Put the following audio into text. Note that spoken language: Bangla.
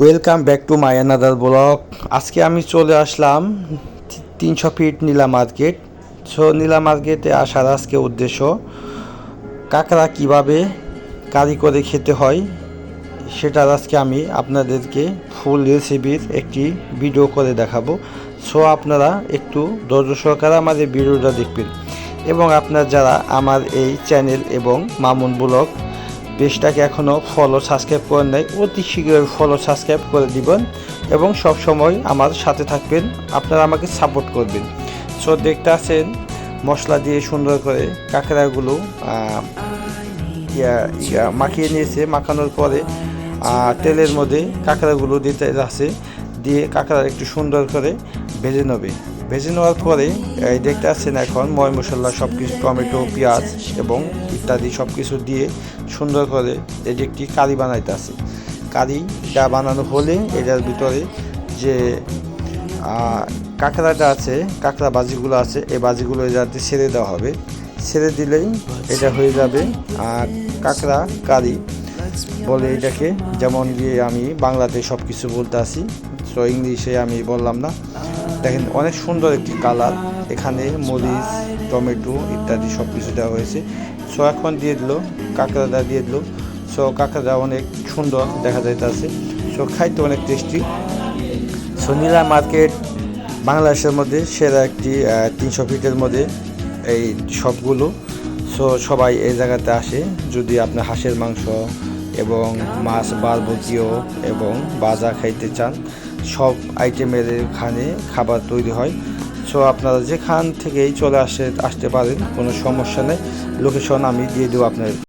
Welcome back to my another blog আজকে আমি চলে আসলাম, তিনশো feet Nila market so Nila মার্কেটে আসার আজকে উদ্দেশ্য, কাঁকড়া কীভাবে কারি করে খেতে হয়, সেটার আজকে আমি আপনাদেরকে ফুল রেসিপির একটি ভিডিও করে দেখাবো। সো আপনারা একটু ধৈর্য সহকারে এই ভিডিওটা দেখবেন। এবং আপনার যারা আমার এই চ্যানেল এবং মামুন ব্লগ পেজটাকে এখনও ফলো সাবস্ক্রাইব করেন নাই। অতি শীঘ্রই ফলো সাবস্ক্রাইব করে দিবেন এবং সব সময় আমার সাথে থাকবেন। আপনারা আমাকে সাপোর্ট করবেন। সো দেখতে আছেন, মশলা দিয়ে সুন্দর করে কাঁকড়াগুলো মাখিয়ে নিয়েছে। মাখানোর পরে তেলের মধ্যে কাঁকড়াগুলো দিতে আছে। দিয়ে কাঁকড়া একটু সুন্দর করে ভেজে নেবে। ভেজে নেওয়ার পরে, এই দেখতে আসছেন এখন ময় মশলা সব কিছু টমেটো, পেঁয়াজ এবং ইত্যাদি সব কিছু দিয়ে সুন্দর করে যে একটি কারি বানাইতে আছে কারিটা বানানো হলে এটার ভিতরে যে কাঁকড়াটা আছে, কাঁকড়া বাজিগুলো আছে, এই বাজিগুলো যাতে ছেড়ে দেওয়া হবে। ছেড়ে দিলেই এটা হয়ে যাবে, আর কাঁকড়া, কারি বলে এটাকে, যেমন দিয়ে আমি বাংলাতে সব কিছু বলতে আসি সো ইংলিশে আমি বললাম না। দেখেন, অনেক সুন্দর একটি কালার এখানে মরিচ, টমেটো ইত্যাদি সব কিছু দেওয়া হয়েছে। সো এখন দিয়ে দিল, কাঁকড়াটা দিয়ে দিল। সো কাঁকড়াটা অনেক সুন্দর দেখা যাইতেছে। সো খাইতে অনেক টেস্টি সো নীলা মার্কেট বাংলাদেশের মধ্যে সেরা একটি তিনশো ফিটের মধ্যে এই সবগুলো সো সবাই এই জায়গাতে আসে, যদি আপনার হাঁসের মাংস এবং মাছ বারবকিও এবং বাজা খাইতে চান। সব আইটেমের এখানে খাবার তৈরি হয়। সো আপনারা যেখান থেকেই চলে আসে আসতে পারেন, কোনো সমস্যা নেই। লোকেশন আমি দিয়ে দেবো আপনার